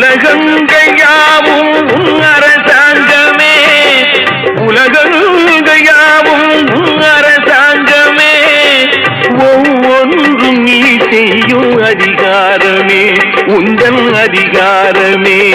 உலகங்கையாவும் அரசாங்கமே. உலகங்கையாவும் அரசாங்கமே. ஒவ்வொன்றும் நீ செய்யும் அதிகாரமே. உந்தன் அதிகாரமே.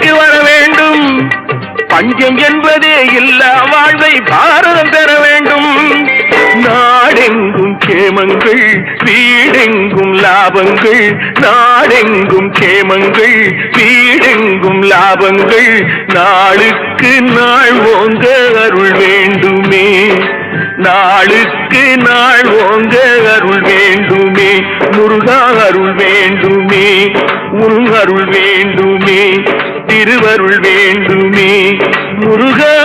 அவன் வர வேண்டும். பஞ்சம் என்பதே இல்ல வாழ்வை பாரதம் பெற வேண்டும். நாடெங்கும் கேமங்கள் வீடெங்கும் லாபங்கள் நாடெங்கும் கேமங்கள் வீடெங்கும் லாபங்கள். நாளுக்கு நாள் ஓங்க அருள் வேண்டுமே. நாளுக்கு நாள் ஓங்க அருள் வேண்டுமே. முருகா அருள் வேண்டுமே. உன் அருள் வேண்டுமே. திருவருள் வேண்டுமே. முருகா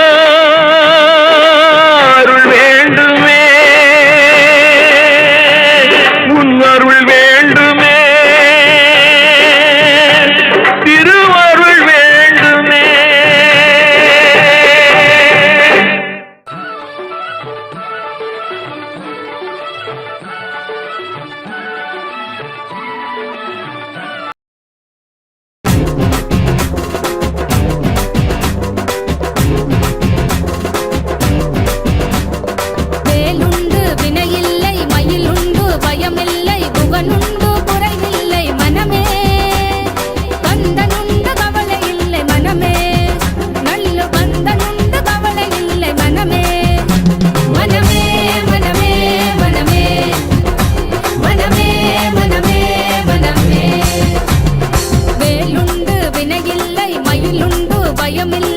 பயமில்லை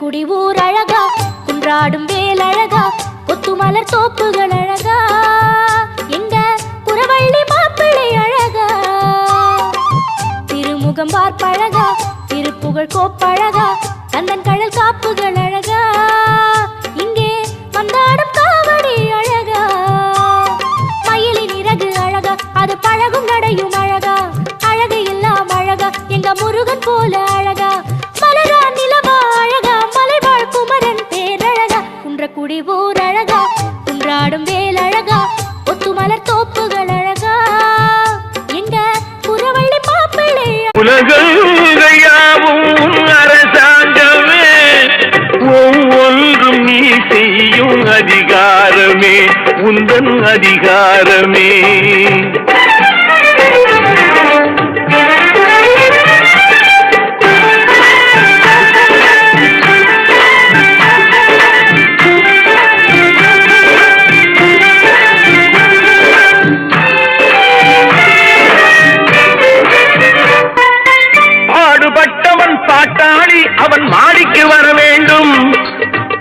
குடி ஊர் அழகா குன்றாடும் வேல் அழகா கொத்து மலர் தோப்புகள் அழகா. எங்க புறவள்ளி மாப்பிள்ளை அழகா. திருமுகம் பார்ப்பழகா திருப்புகழ் கோப்பழகா கந்தன் கடல் காப்புகள் அழகா. இங்கே வந்தாடும் காவடி அழகா. மயிலின் இறகு அழகா அது பழகும் நடையும் அதிகாரமே உந்தன் அதிகாரமே.